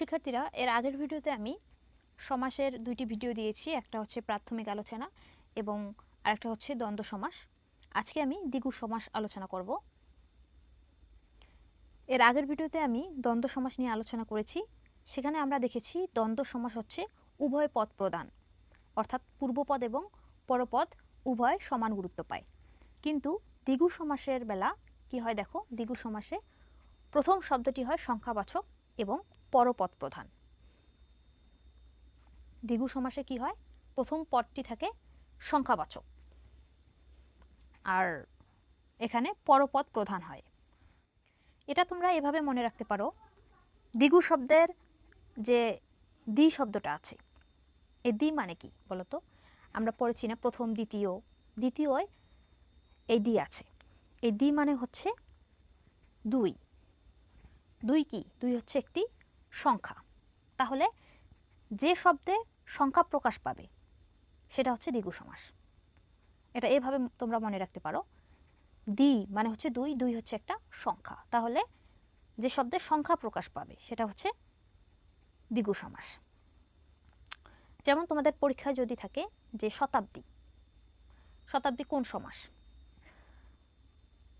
শিক্ষার্থীরা, এর আগের ভিডিওতে আমি সমাসের দুইটি ভিডিও দিয়েছি, একটা হচ্ছে প্রাথমিক আলোচনা এবং আরেকটা হচ্ছে দ্বন্দ্ব সমাস। আজকে আমি দ্বিগু সমাস আলোচনা করব। এর আগের ভিডিওতে আমি দ্বন্দ্ব সমাস নিয়ে আলোচনা করেছি। সেখানে আমরা দেখেছি দ্বন্দ্ব সমাস হচ্ছে উভয় পদ প্রদান, অর্থাৎ পূর্বপদ এবং পরপদ উভয় সমান গুরুত্ব পায়। কিন্তু দ্বিগু সমাসের বেলা কি হয় দেখো? দ্বিগু সমাসে প্রথম শব্দটি হয় সংখ্যাবাচক এবং পরপদ প্রধান দ্বিগু সমাসে কি হয়? প্রথম পদটি থাকে সংখ্যাবাচক। আর এখানে পরপদ প্রধান হয়। এটা তোমরা এভাবে মনে রাখতে পারো, দ্বিগু শব্দের যে দ্বি শব্দটা আছে, এই দ্বি মানে কি বলতো? আমরা পড়েছি না প্রথম, দ্বিতীয়। দ্বিতীয় এই দ্বি আছে। এই দ্বি মানে হচ্ছে দুই। দুই কি? দুই হচ্ছে একটি সংখ্যা। তাহলে যে শব্দে সংখ্যা প্রকাশ পাবে, সেটা হচ্ছে দ্বিগু সমাস। এটা এভাবে তোমরা মনে রাখতে পারো। দ্বি মানে হচ্ছে দুই দুই হচ্ছে একটা সংখ্যা। তাহলে যে শব্দে সংখ্যা প্রকাশ পাবে, সেটা হচ্ছে দ্বিগু সমাস। যেমন তোমাদের পরীক্ষায় যদি থাকে যে শতাব্দী শতাব্দী কোন সমাস?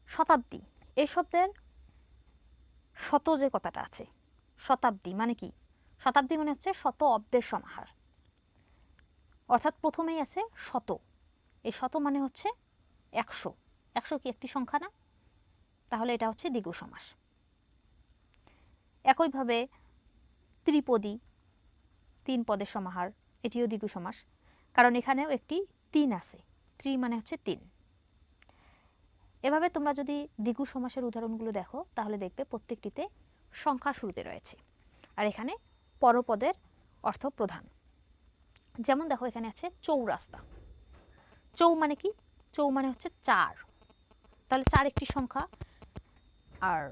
শতাব্দী এই শব্দের শত যে কথাটা আছে শতাব্দী মানে কি? শতাব্দী মানে হচ্ছে শত অব্দের সমাহার। অর্থাৎ প্রথমেই আছে শত। এই শত মানে হচ্ছে একশো। একশো কি একটি সংখ্যা না? তাহলে এটা হচ্ছে দ্বিগু সমাস। একইভাবে ত্রিপদী, তিন পদের সমাহার, এটিও দ্বিগু সমাস। কারণ এখানেও একটি তিন আছে। ত্রি মানে হচ্ছে তিন। এভাবে তোমরা যদি দ্বিগু সমাসের উদাহরণগুলো দেখো, তাহলে দেখবে প্রত্যেকটিতে সংখ্যা শুরুতে রয়েছে। আর এখানে পরপদের অর্থ প্রধান। যেমন দেখো এখানে আছে চৌরাস্তা। চৌ মানে কি? চৌ মানে হচ্ছে চার। তাহলে চার একটি সংখ্যা। আর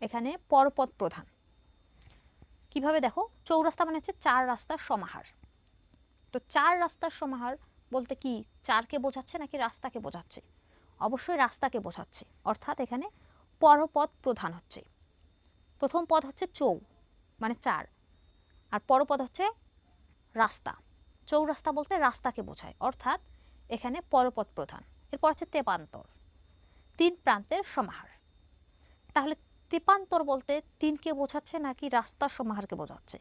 এখানে পরপদ প্রধান। কীভাবে দেখো? চৌরাস্তা মানে হচ্ছে চার রাস্তার সমাহার। তো চার রাস্তার সমাহার বলতে কি? চারকে বোঝাচ্ছে নাকি রাস্তাকে বোঝাচ্ছে? অবশ্যই রাস্তাকে বোঝাচ্ছে। অর্থাৎ এখানে পরপদ প্রধান হচ্ছে। প্রথম পদ হচ্ছে চৌ মানে চার। আর পরপদ হচ্ছে রাস্তা। চৌরাস্তা বলতে রাস্তাকে বোঝায়, অর্থাৎ এখানে পরপদ প্রধান। এরপর হচ্ছে তেপান্তর, তিন প্রান্তের সমাহার। তাহলে তেপান্তর বলতে তিনকে বোঝাচ্ছে নাকি রাস্তার সমাহারকে বোঝাচ্ছে?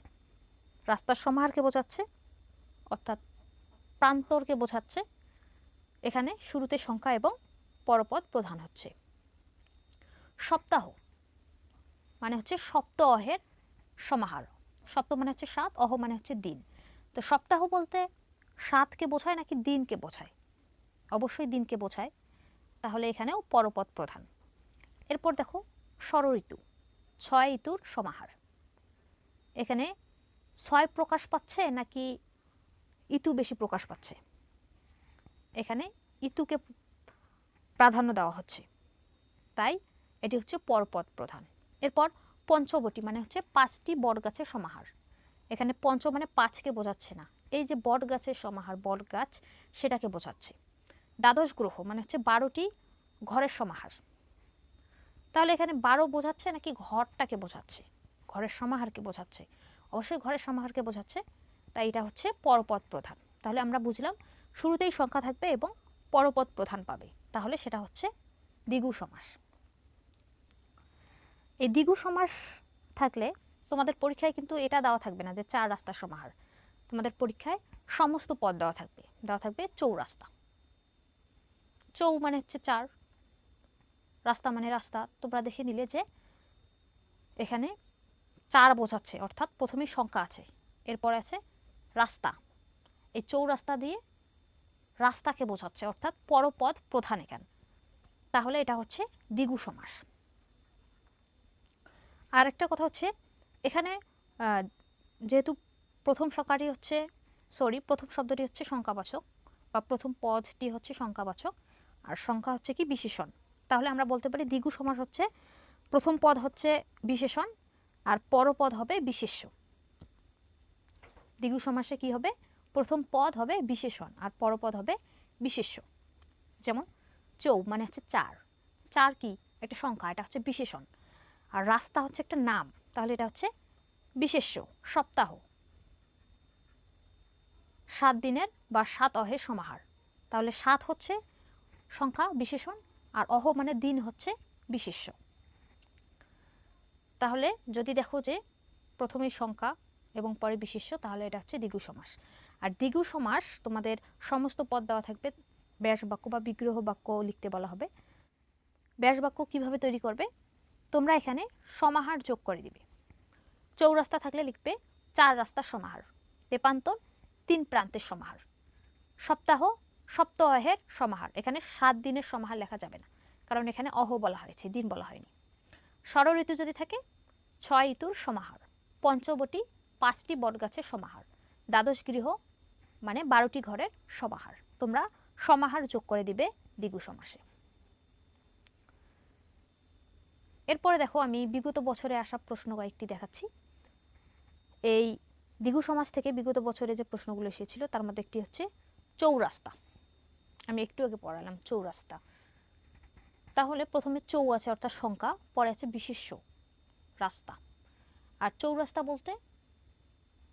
রাস্তার সমাহারকে বোঝাচ্ছে, অর্থাৎ প্রান্তরকে বোঝাচ্ছে। এখানে শুরুতে সংখ্যা এবং পরপদ প্রধান হচ্ছে। সপ্তাহ। মানে হচ্ছে সপ্ত অহের সমাহার। সপ্ত মানে হচ্ছে সাত, অহ মানে হচ্ছে দিন। তো সপ্তাহ বলতে সাতকে বোঝায় নাকি দিনকে বোঝায়? অবশ্যই দিনকে বোঝায়। তাহলে এখানেও পরপদ প্রধান। এরপর দেখো ষড় ঋতু ছয় ঋতুর সমাহার। এখানে ছয় প্রকাশ পাচ্ছে নাকি ইতু বেশি প্রকাশ পাচ্ছে? এখানে ইতুকে প্রাধান্য দেওয়া হচ্ছে। তাই এটি হচ্ছে পরপদ প্রধান। এরপর পঞ্চবটি মানে হচ্ছে পাঁচটি বট গাছের সমাহার। এখানে পঞ্চ মানে পাঁচকে বোঝাচ্ছে না। এই যে বট গাছের সমাহার বট গাছ সেটাকে বোঝাচ্ছে। দ্বাদশ গ্রহ মানে হচ্ছে বারোটি ঘরের সমাহার। তাহলে এখানে বারো বোঝাচ্ছে নাকি ঘরটাকে বোঝাচ্ছে? ঘরের সমাহারকে বোঝাচ্ছে। অবশ্যই ঘরের সমাহারকে বোঝাচ্ছে, তাই এটা হচ্ছে পরপদ প্রধান। তাহলে আমরা বুঝলাম, শুরুতেই সংখ্যা থাকবে এবং পরপদ প্রধান পাবে। তাহলে সেটা হচ্ছে দ্বিগু সমাস। এই দ্বিগু সমাস থাকলে তোমাদের পরীক্ষায় কিন্তু এটা দেওয়া থাকবে না যে চার রাস্তার সমাহার তোমাদের পরীক্ষায় সমস্ত পদ দেওয়া থাকবে। দেওয়া থাকবে চৌরাস্তা। চৌ মানে হচ্ছে চার, রাস্তা মানে রাস্তা। তোমরা দেখে নিলে যে এখানে চার বোঝাচ্ছে, অর্থাৎ প্রথমেই সংখ্যা আছে। এরপর আছে রাস্তা। এই চৌরাস্তা দিয়ে রাস্তাকে বোঝাচ্ছে, অর্থাৎ পরপদ প্রধান এখানে। তাহলে এটা হচ্ছে দ্বিগু সমাস। আর একটা কথা হচ্ছে, এখানে যেহেতু প্রথম সংখ্যাটি হচ্ছে সরি প্রথম শব্দটি হচ্ছে সংখ্যাবাচক, বা প্রথম পদটি হচ্ছে সংখ্যাবাচক, আর সংখ্যা হচ্ছে কি বিশেষণ। তাহলে আমরা বলতে পারি দ্বিগু সমাস হচ্ছে, প্রথম পদ হচ্ছে বিশেষণ, আর পরপদ হবে বিশেষ্য। দ্বিগু সমাসে কি হবে? প্রথম পদ হবে বিশেষণ, আর পরপদ হবে বিশেষ্য। যেমন চৌ মানে হচ্ছে চার। চার কি? একটা সংখ্যা, এটা হচ্ছে বিশেষণ। আর রাস্তা হচ্ছে একটা নাম। তাহলে এটা হচ্ছে বিশেষ্য, সপ্তাহ। সাত দিনের বা সাত অহের সমাহার। তাহলে সাত হচ্ছে সংখ্যা, বিশেষণ, আর অহ মানে দিন হচ্ছে বিশেষ্য। তাহলে যদি দেখো যে প্রথমেই সংখ্যা এবং পরে বিশেষ্য, তাহলে এটা হচ্ছে দ্বিগু সমাস। আর দ্বিগু সমাস তোমাদের সমস্ত পদ দেওয়া থাকবে, ব্যাস বাক্য বা বিগ্রহ বাক্য লিখতে বলা হবে। ব্যাস বাক্য কীভাবে তৈরি করবে? তোমরা এখানে সমাহার যোগ করে দিবে। চৌরাস্তা থাকলে লিখবে চার রাস্তার সমাহার তেপান্তর তিন প্রান্তের সমাহার। সপ্তাহ, সপ্তাহের সমাহার, এখানে সাত দিনের সমাহার লেখা যাবে না, কারণ এখানে অহ বলা হয়েছে, দিন বলা হয়নি। ষড় ঋতু যদি থাকে, ছয় ঋতুর সমাহার, পঞ্চবটি, পাঁচটি বটগাছের সমাহার, দ্বাদশ গৃহ মানে বারোটি ঘরের সমাহার, তোমরা সমাহার যোগ করে দিবে দ্বিগু সমাসে। এরপরে দেখো আমি বিগত বছরে আসা প্রশ্ন কয়েকটি দেখাচ্ছি। এই দ্বিগু সমাজ থেকে বিগত বছরে যে প্রশ্নগুলো এসেছিল, তার মধ্যে একটি হচ্ছে চৌরাস্তা। আমি একটু আগে পড়ালাম চৌরাস্তা। তাহলে প্রথমে চৌ আছে অর্থাৎ সংখ্যা, পরে আছে বিশেষ্য, রাস্তা। আর চৌরাস্তা বলতে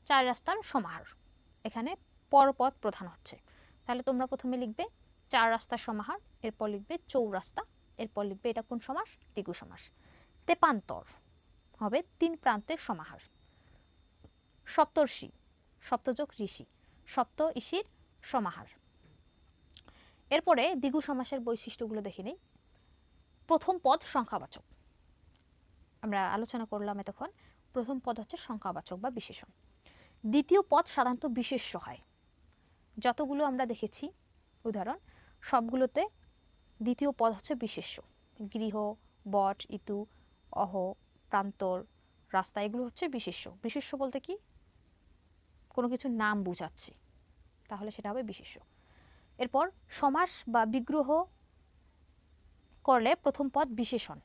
চার রাস্তার সমাহার। এখানে পরপদ প্রধান হচ্ছে। তাহলে তোমরা প্রথমে লিখবে চার রাস্তার সমাহার, এরপর লিখবে চৌরাস্তা, এরপর লিখবে এটা কোন সমাস? দ্বিগু সমাস। তেপান্তর হবে তিন প্রান্তের সমাহার। সপ্তর্ষি, সপ্তযোগ ঋষি, সপ্ত ইসির সমাহার। এরপরে দ্বিগু সমাসের বৈশিষ্ট্যগুলো দেখে নিই। প্রথম পদ সংখ্যাবাচক। আমরা আলোচনা করলাম এতক্ষণ, প্রথম পদ হচ্ছে সংখ্যাবাচক বা বিশেষণ। দ্বিতীয় পদ সাধারণত বিশেষ্য হয়। যতগুলো আমরা দেখেছি, উদাহরণ, সবগুলোতে দ্বিতীয় পদ হচ্ছে বিশেষ্য। গৃহ, বট, ইতু অহ, প্রান্তর, রাস্তা, এগুলো হচ্ছে বিশেষ্য। বিশেষ্য বলতে কি? কোনো কিছুর নাম বোঝাচ্ছে। তাহলে সেটা হবে বিশেষ্য। এরপর সমাস বা বিগ্রহ করলে প্রথম পদ বিশেষণ।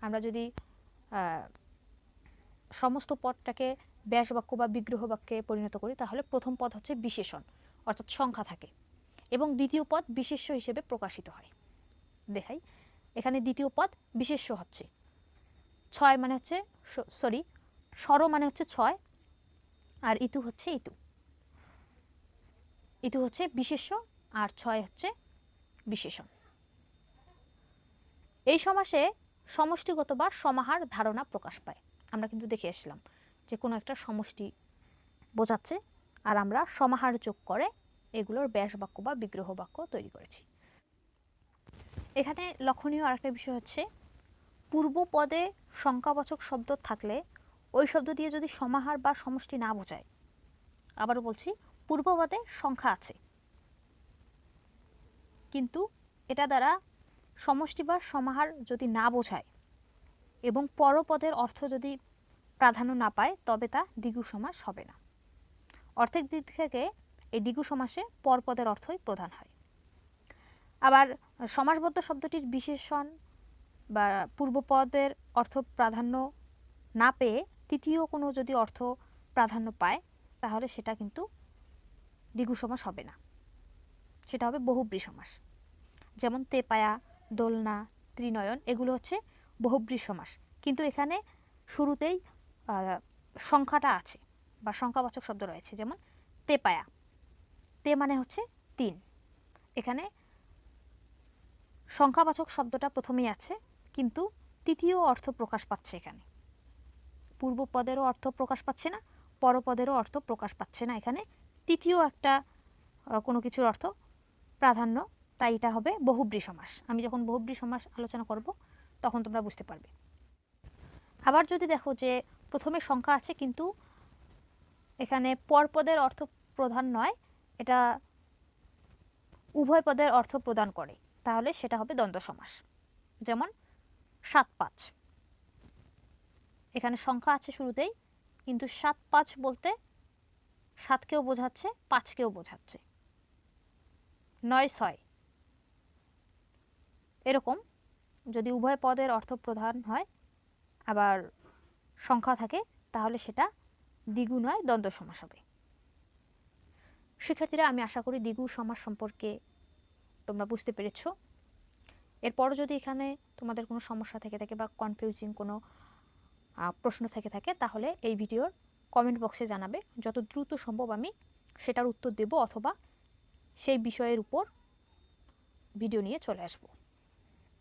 আমরা যদি সমস্ত পদটাকে ব্যাস বাক্য বা বিগ্রহ বাক্যে পরিণত করি, তাহলে প্রথম পদ হচ্ছে বিশেষণ, অর্থাৎ সংখ্যা থাকে। এবং দ্বিতীয় পদ বিশেষ্য হিসেবে প্রকাশিত হয়। দেখাই। এখানে দ্বিতীয় পদ বিশেষ্য হচ্ছে। ছয় মানে হচ্ছে সরি স্বর মানে হচ্ছে ছয় আর ইতু হচ্ছে ইতু। ইতু হচ্ছে বিশেষ্য আর ছয় হচ্ছে বিশেষণ। এই সমাসে সমষ্টিগত বা সমাহার ধারণা প্রকাশ পায়। আমরা কিন্তু দেখে আসলাম যে কোনো একটা সমষ্টি বোঝাচ্ছে আর আমরা সমাহার যোগ করে এগুলোর ব্যাস বাক্য বা বিগ্রহ বাক্য তৈরি করেছি। এখানে লক্ষণীয় আরেকটা বিষয় হচ্ছে পূর্ব পদে সংখ্যাবাচক শব্দ থাকলে ওই শব্দ দিয়ে যদি সমাহার বা সমষ্টি না বোঝায়, আবারও বলছি, পূর্বপদে সংখ্যা আছে। কিন্তু এটা দ্বারা সমষ্টি বা সমাহার যদি না বোঝায় এবং পরপদের অর্থ যদি প্রাধান্য না পায়, তবে তা দ্বিগু সমাস হবে না। অর্থের দিক থেকে এই দ্বিগু সমাসে পরপদের অর্থই প্রধান হয়। আবার সমাসবদ্ধ শব্দটির বিশেষণ বা পূর্বপদের অর্থ প্রাধান্য না পেয়ে তৃতীয় কোনো যদি অর্থ প্রাধান্য পায়, তাহলে সেটা কিন্তু দ্বিগু সমাস হবে না। সেটা হবে বহুব্রী সমাস যেমন তেপায়া, দোলনা, ত্রিনয়ন, এগুলো হচ্ছে বহুব্রী সমাস কিন্তু এখানে শুরুতেই সংখ্যাটা আছে বা সংখ্যাবাচক শব্দ রয়েছে, যেমন তেপায়া। তে মানে হচ্ছে তিন। এখানে সংখ্যাবাচক শব্দটা প্রথমেই আছে, কিন্তু তৃতীয় অর্থ প্রকাশ পাচ্ছে এখানে। পূর্ব পদেরও অর্থ প্রকাশ পাচ্ছে না পরপদেরও অর্থ প্রকাশ পাচ্ছে না এখানে। তৃতীয় একটা কোনো কিছুর অর্থ প্রাধান্য, তাই এটা হবে বহুব্রী সমাস আমি যখন বহুব্রী সমাস আলোচনা করব, তখন তোমরা বুঝতে পারবে। আবার যদি দেখো যে প্রথমে সংখ্যা আছে, কিন্তু এখানে পরপদের অর্থ প্রধান নয়, এটা উভয় পদের অর্থ প্রদান করে। তাহলে সেটা হবে দ্বন্দ্ব সমাস। যেমন সাত পাঁচ। এখানে সংখ্যা আছে শুরুতেই, কিন্তু সাত পাঁচ বলতে সাতকেও বোঝাচ্ছে পাঁচকেও বোঝাচ্ছে। নয় ছয়। এরকম যদি উভয় পদের অর্থ প্রধান হয়, আবার সংখ্যা থাকে, তাহলে সেটা দ্বিগু নয়, দ্বন্দ্ব সমাস হবে। শিক্ষার্থীরা, আমি আশা করি দ্বিগু সমাস সম্পর্কে তোমরা বুঝতে পেরেছ। এরপরও যদি এখানে তোমাদের কোনো সমস্যা থেকে থাকে বা কনফিউজিং কোনো প্রশ্ন থেকে থাকে, তাহলে এই ভিডিওর কমেন্ট বক্সে জানাবে। যত দ্রুত সম্ভব আমি সেটার উত্তর দেব অথবা সেই বিষয়ের উপর ভিডিও নিয়ে চলে আসব।